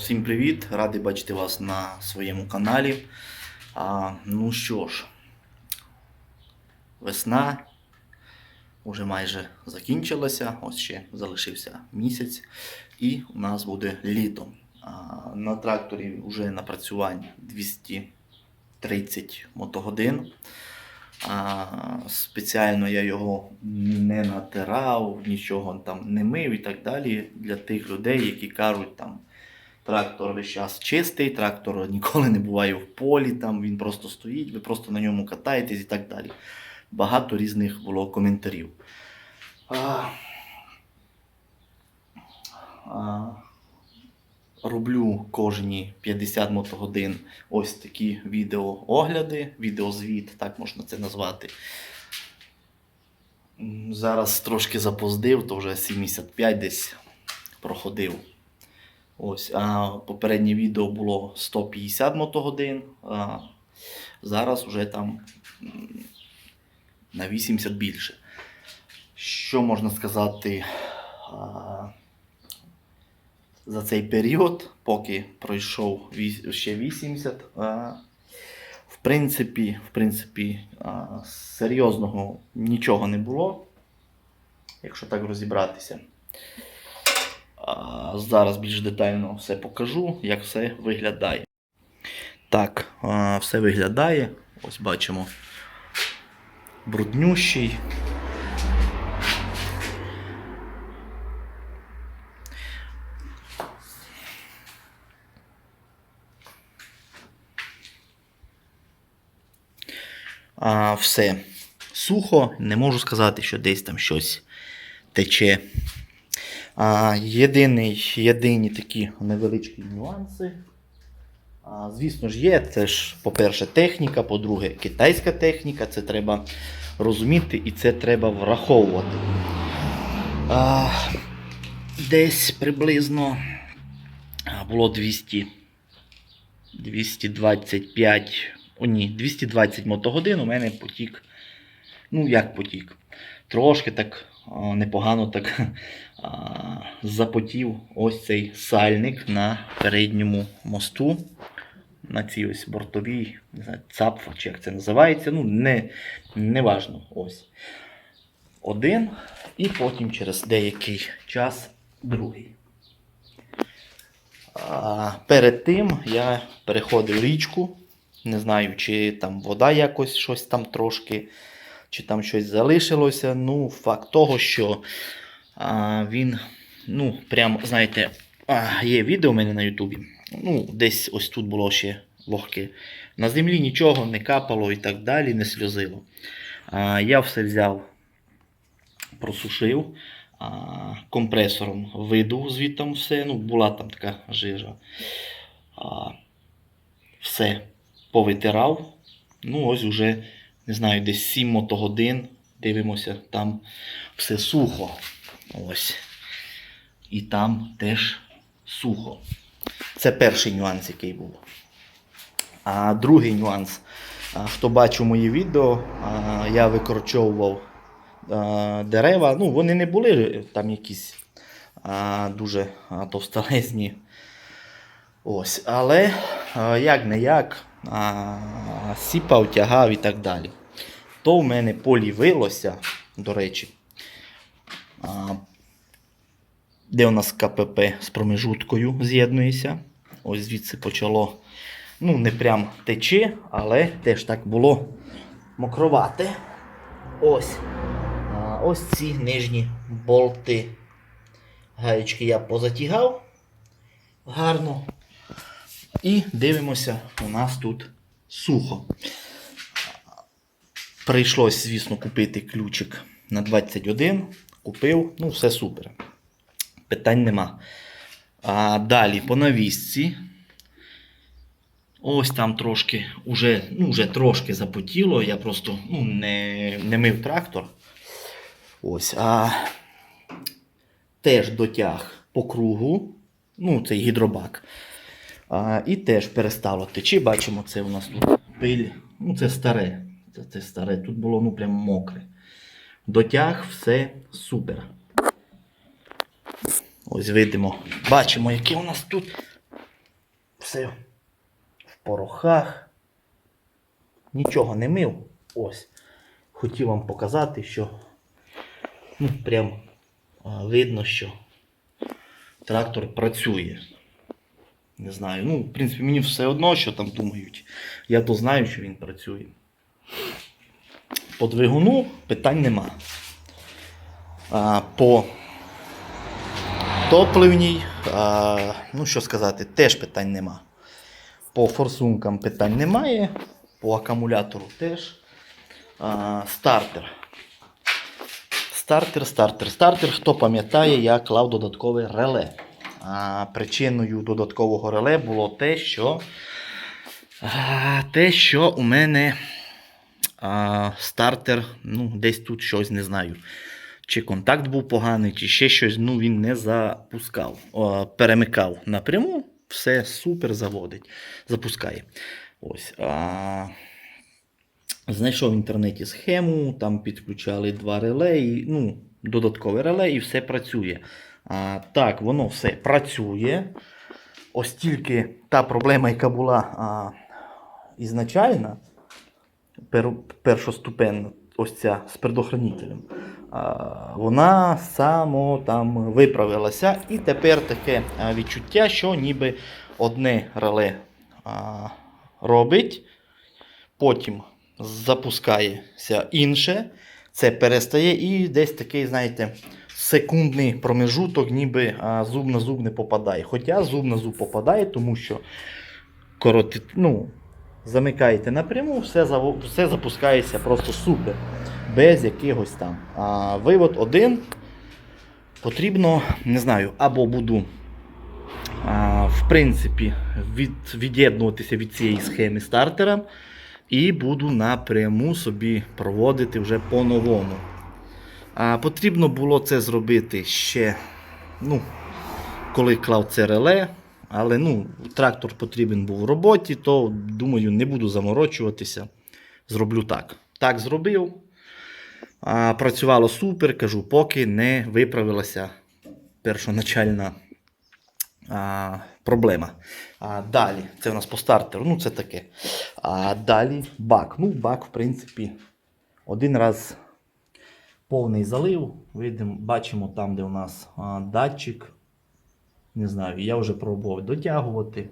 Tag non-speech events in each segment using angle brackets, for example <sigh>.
всім привіт! Радий бачити вас на своєму каналі. А, ну що ж, весна вже майже закінчилася, ось ще залишився місяць, і у нас буде літо. А, на тракторі вже напрацювань 230 мотогодин. А, спеціально я його не натирав, нічого там не мив і так далі. Для тих людей, які кажуть, там трактор весь час чистий, трактор ніколи не буває в полі, там він просто стоїть, ви просто на ньому катаєтесь і так далі. Багато різних було коментарів. А, а, роблю кожні 50 мотогодин ось такі відеоогляди, відеозвіт, так можна це назвати. Зараз трошки запоздив, то вже 75 десь проходив. Ось, а попереднє відео було 150 мотогодин, а зараз вже там на 80 більше. Що можна сказати? А, за цей період, поки пройшов ще 80, а, в принципі, в принципі а, серйозного нічого не було, якщо так розібратися. Зараз більш детально все покажу, як все виглядає. Так, все виглядає. Ось бачимо бруднющий. Все сухо, не можу сказати, що десь там щось тече. А, єдиний, єдині такі невеличкі нюанси. А, звісно ж, є. Це ж, по-перше, техніка, по-друге, китайська техніка. Це треба розуміти і це треба враховувати. А, десь приблизно було 200, 225, о ні, 220 мотогодин у мене потік. Ну, як потік? Трошки так непогано так <laughs> запотів ось цей сальник на передньому мосту. На цій ось бортовій, не знаю, цапфа, чи як це називається. Ну, не, не важно. Ось. Один, і потім через деякий час другий. А, перед тим я переходив річку. Не знаю, чи там вода якось щось там трошки, чи там щось залишилося. Ну, факт того, що а, він, ну, прям, знаєте, а, є відео у мене на Ютубі. Ну, десь ось тут було ще вогке. На землі нічого не капало і так далі, не сльозило. А, я все взяв, просушив, а, компресором видув звідти все. Ну, була там така жижа. А, все повитирав. Ну, ось уже, не знаю, десь 7 мотогодин. Дивимося, там все сухо. Ось. І там теж сухо. Це перший нюанс, який був. А другий нюанс. Хто бачив мої відео, я викорчовував дерева. Ну, вони не були там якісь дуже а, товстолезні. Ось, але як не як, сіпав, тягав і так далі. То в мене полівилося, до речі. А, де у нас КПП з промежуткою з'єднується. Ось звідси почало. Ну, не прям тече, але теж так було мокровате. Ось. А, ось ці нижні болти. Гаєчки я позатягав гарно. І дивимося, у нас тут сухо. Прийшлось, звісно, купити ключик на 21. Купив, ну, все супер. Питань нема. А далі по навісці. Ось там трошки, уже, ну, вже трошки запотіло. Я просто ну, не, не мив трактор. Ось, а теж дотяг по кругу. Ну, цей гідробак. А, і теж перестало течі. Бачимо, це у нас тут пиль. Ну, це старе. Це, це старе. Тут було ну, прям мокре. Дотяг, все супер. Ось видимо. Бачимо, яке у нас тут все в порохах. Нічого не мив. Ось. Хотів вам показати, що ну, прям видно, що трактор працює. Не знаю. Ну, в принципі, мені все одно, що там думають. Я то знаю, що він працює. По двигуну питань нема. А, по топливній, а, ну що сказати, теж питань нема. По форсункам питань немає. По акумулятору теж. А, стартер. Стартер, стартер, стартер. Хто пам'ятає, я клав додаткове реле. Причиною додаткового реле було те, що, те, що у мене стартер, ну, десь тут щось не знаю. Чи контакт був поганий, чи ще щось, ну він не запускав. О, перемикав напряму, все супер заводить, запускає. Ось. А... Знайшов в інтернеті схему, там підключали два реле, і, ну, додаткове реле, і все працює. Так, воно все працює. Ось тільки та проблема, яка була а, ізначальна, пер, першоступенна, ось ця з предохранителем, а, вона само там виправилася. І тепер таке відчуття, що ніби одне реле а, робить, потім запускається інше, це перестає, і десь такий, знаєте, секундний промежуток, ніби зуб на зуб не попадає. Хоча зуб на зуб попадає, тому що короти, ну, замикаєте напряму, все, все запускається просто супер. Без якихось там. А, вивод один. Потрібно, не знаю, або буду а, в принципі від, від'єднуватися від цієї схеми стартера. І буду напряму собі проводити вже по-новому. А, потрібно було це зробити ще, ну, коли клав це реле. Але ну, трактор потрібен був в роботі, то думаю, не буду заморочуватися. Зроблю так. Так зробив. А, працювало супер, кажу, поки не виправилася першоначальна а, проблема. А, далі, це у нас по стартеру, ну це таке. А далі бак. Ну, бак, в принципі, один раз повний залив. Видимо, бачимо там, де у нас а, датчик. Не знаю, я вже пробував дотягувати.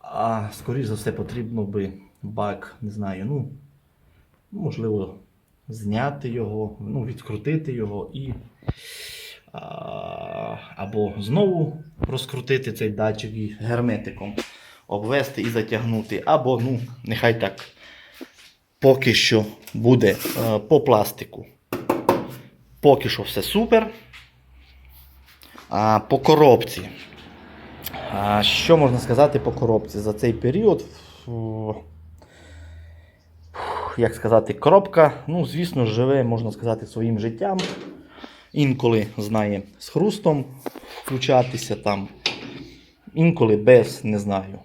А скоріш за все потрібно би бак, не знаю, ну, можливо, зняти його, ну, відкрутити його і. А, або знову розкрутити цей датчик і герметиком обвести і затягнути, або, ну, нехай так поки що буде е, по пластику. Поки що все супер. А по коробці. А, що можна сказати по коробці за цей період? Як сказати, коробка, ну, звісно, живе, можна сказати, своїм життям. Інколи знає з хрустом включатися там, інколи без, не знаю.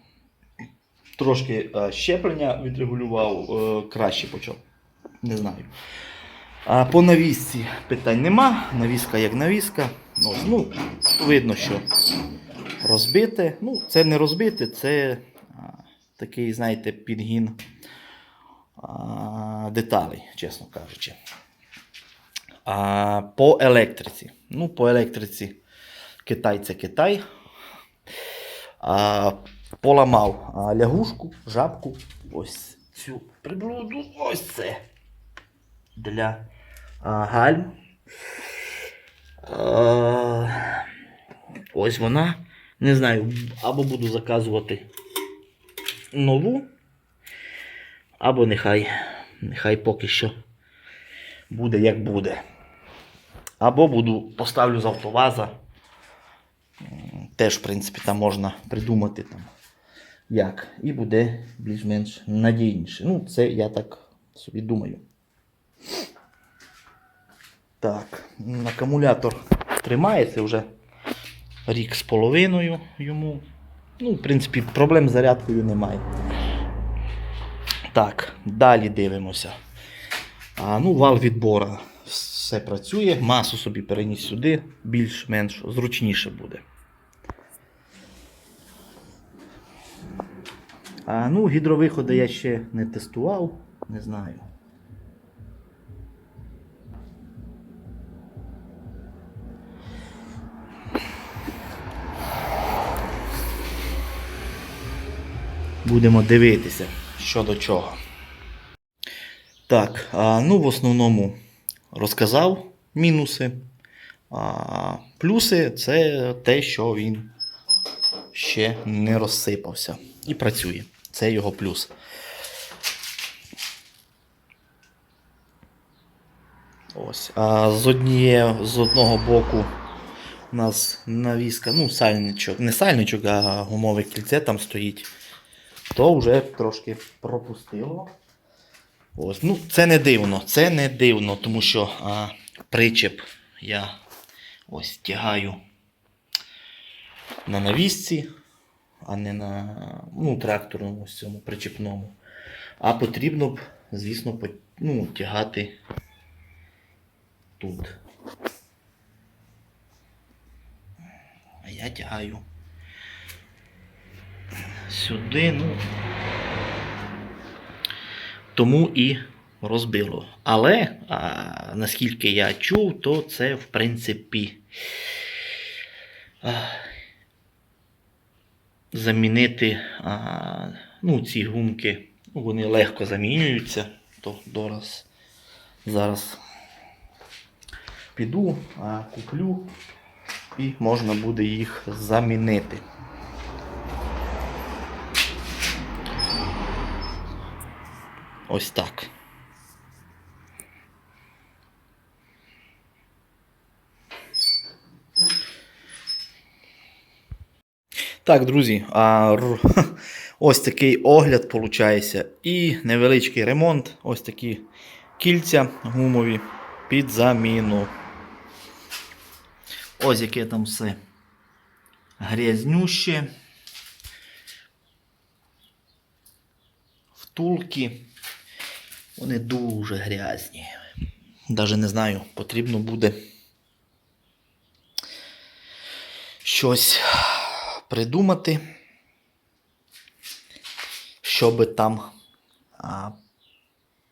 Трошки е, щеплення відрегулював, е, краще почав. Не знаю. А по навісці питань нема. Навіска як навіска. Ось, ну, видно, що розбите. Ну, це не розбите, це а, такий, знаєте, підгін деталей, чесно кажучи. А, по електриці. Ну, по електриці Китай це Китай. А, поламав лягушку, жабку. Ось цю приблуду. Ось це. Для а, гальм. А, ось вона. Не знаю, або буду заказувати нову, або нехай, нехай поки що буде як буде. Або буду поставлю з автоваза. Теж, в принципі, там можна придумати там, як. І буде більш-менш надійніше. Ну, це я так собі думаю. Так, акумулятор тримається вже рік з половиною йому. Ну, в принципі, проблем з зарядкою немає. Так, далі дивимося. А, ну, вал відбора. Все працює. Масу собі переніс сюди, більш-менш зручніше буде. А, ну, гідровиходи я ще не тестував, не знаю. Будемо дивитися, що до чого. Так, а, ну в основному розказав мінуси. А, плюси це те, що він ще не розсипався і працює. Це його плюс. Ось. А з, одніє, з одного боку у нас навіска, ну, сальничок, не сальничок, а гумове кільце там стоїть. То вже трошки пропустило. Ось. Ну, це не дивно, це не дивно, тому що а, причеп я ось тягаю на навісці, а не на ну, тракторному цьому причепному. А потрібно б, звісно, ну, тягати тут. А я тягаю сюди, ну. Тому і розбило. Але, а, наскільки я чув, то це в принципі. Замінити а, ну, ці гумки, ну, вони легко замінюються. То дораз зараз піду, а, куплю і можна буде їх замінити. Ось так. Так, друзі, а, <laughs> ось такий огляд виходить. І невеличкий ремонт. Ось такі кільця гумові під заміну. Ось яке там все грязнюще. Втулки. Вони дуже грязні. Даже не знаю, потрібно буде щось придумати, щоб там а,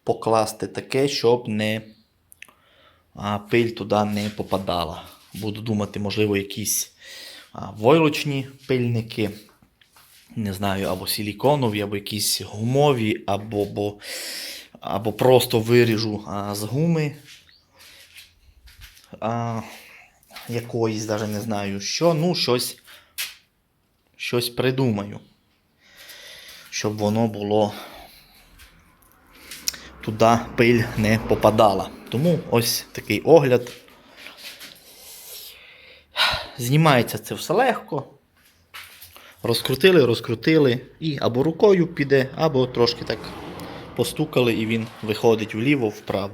покласти таке, щоб не а, пиль туди не попадала. Буду думати, можливо, якісь а, войлочні пильники. Не знаю, або силіконові, або якісь гумові, або, або, або просто виріжу а, з гуми. А, якоїсь, навіть не знаю що. Ну, щось, щось придумаю. Щоб воно було туди пиль не попадала. Тому ось такий огляд. Знімається це все легко. Розкрутили, розкрутили і або рукою піде, або трошки так постукали, і він виходить вліво, вправо.